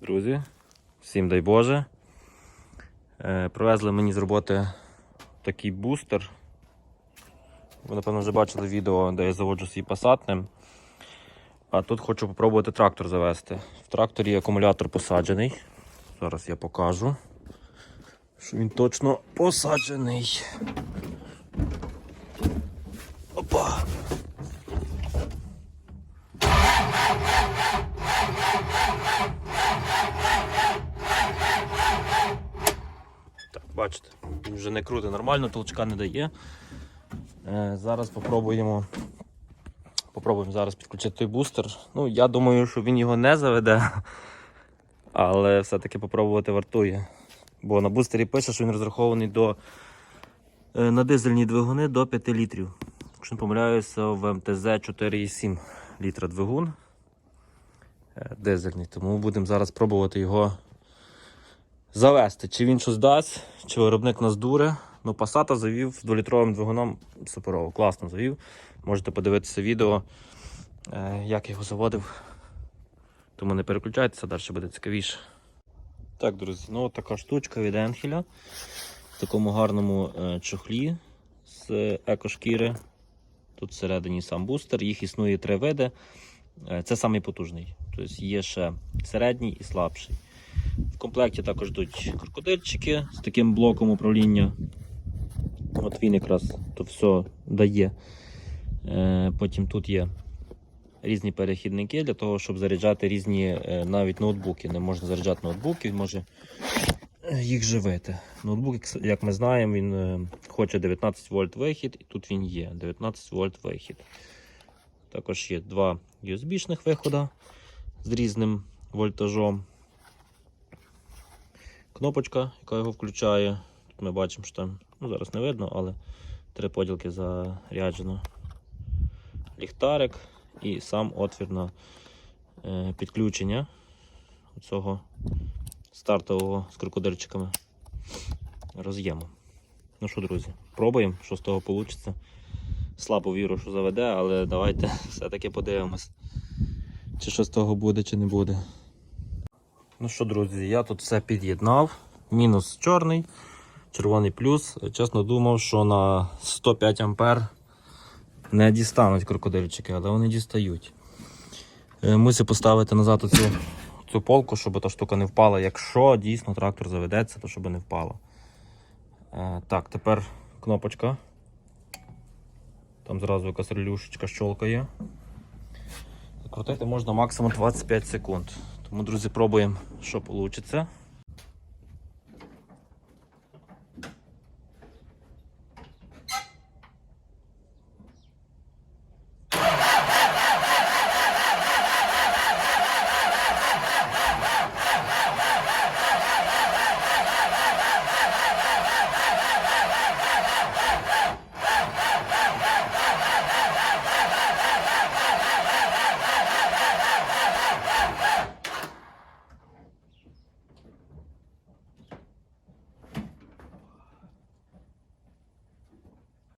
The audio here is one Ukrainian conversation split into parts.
Друзі, всім дай Боже. Е, Привезли мені з роботи такий бустер. Ви, напевно, вже бачили відео, де я заводжу свій ним. А тут хочу спробувати трактор завести. В тракторі акумулятор посаджений. Зараз я покажу, що він точно посаджений. Опа! Так, бачите, він вже не крутить нормально, толчка не дає. Е, зараз попробуємо. Попробуємо зараз підключити той бустер. Ну, я думаю, що він його не заведе, але все-таки попробувати вартує. Бо на бустері пише, що він розрахований до, е, на дизельні двигуни до 5 літрів. Якщо не помиляюся, в МТЗ 4,7 літра двигун е, дизельний. Тому будемо зараз пробувати його завести. Чи він щось дасть, чи виробник нас дуре. Ну, Passat завів з 2-літровим двигуном суперово, класно завів. Можете подивитися відео, е, як його заводив. Тому не переключайтеся, далі буде цікавіше. Так, друзі, ну от така штучка від Енхеля. В такому гарному е, чохлі з екошкіри. Тут всередині сам бустер, їх існує три види. Е, Це самий. Тобто є ще середній і слабший. В комплекті також йдуть крокодильчики з таким блоком управління. От він якраз тут все дає. Е, Потім тут є різні перехідники для того, щоб заряджати різні е, навіть ноутбуки. Не можна заряджати ноутбуки, він може їх живити. Ноутбук, як- як ми знаємо, він е, хоче 19 вольт вихід, і тут він є. 19 вольт вихід. Також є два USB-шних виходи з різним вольтажом. Кнопочка, яка його включає. Тут ми бачимо, що там ну, зараз не видно, але три поділки заряджено. Ліхтарик і сам отвір на е, підключення цього стартового з крокодильчиками роз'єму. Ну що, друзі, пробуємо, що з того вийде. Слабо вірю, що заведе, але давайте все-таки подивимось, чи що з того буде, чи не буде. Ну що, друзі, я тут все під'єднав. Мінус чорний, червоний плюс. Чесно думав, що на 105 ампер не дістануть крокодильчики, але вони дістають. Е, Мусив поставити назад цю, цю полку, щоб та штука не впала. Якщо дійсно трактор заведеться, то щоб не впало. Е, Так, тепер кнопочка. Там зразу якась релюшечка щолкає. Крутити можна максимум 25 секунд. Тому, друзі, пробуємо, що вийде.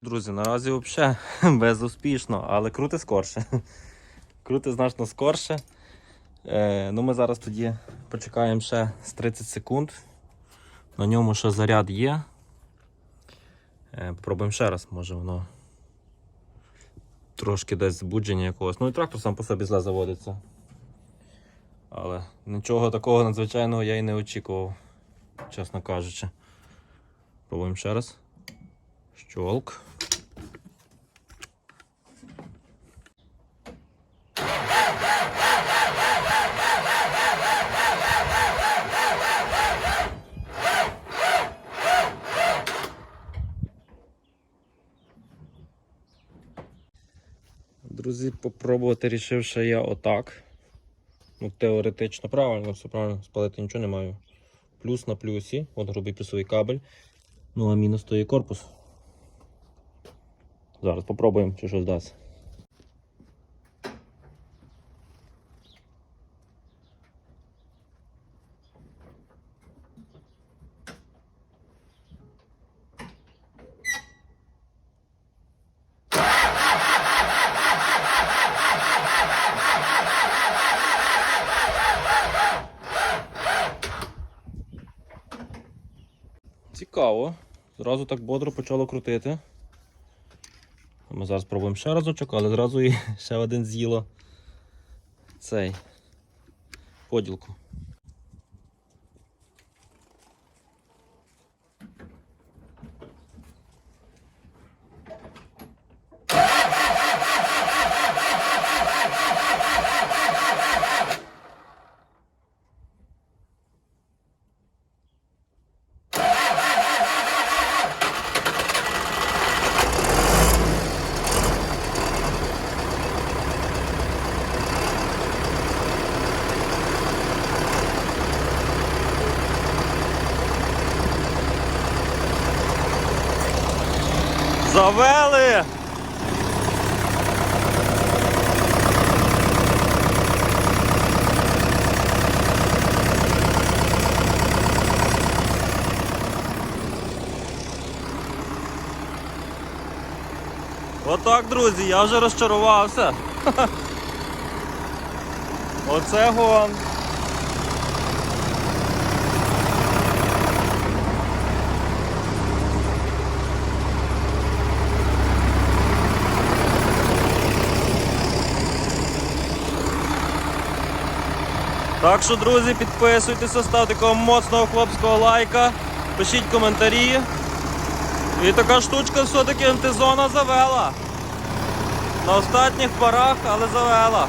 Друзі, наразі взагалі безуспішно, але крути скорше. Крути значно скорше. Е, ну Ми зараз тоді почекаємо ще з 30 секунд. На ньому ще заряд є. Е, попробуємо ще раз, може воно трошки десь збудження якогось. Ну і трактор сам по собі зле заводиться. Але нічого такого надзвичайного я і не очікував, чесно кажучи. Пробуємо ще раз. Щолк. Друзі, попробувати рішив ще я отак. Ну, теоретично правильно, все правильно, спалити нічого не маю. Плюс на плюсі, от грубий плюсовий кабель. Ну а мінус то є корпус. Зараз попробуємо, чи щось дасть. Цікаво. Зразу так бодро почало крутити. Ми зараз спробуємо ще разочок, але зразу і ще один з'їло цей поділку. Завели! Отак, друзі, я вже розчарувався. Оце гон. Так що, друзі, підписуйтеся, ставте такого моцного хлопського лайка, пишіть коментарі. І така штучка все-таки антизона завела. На останніх парах, але завела.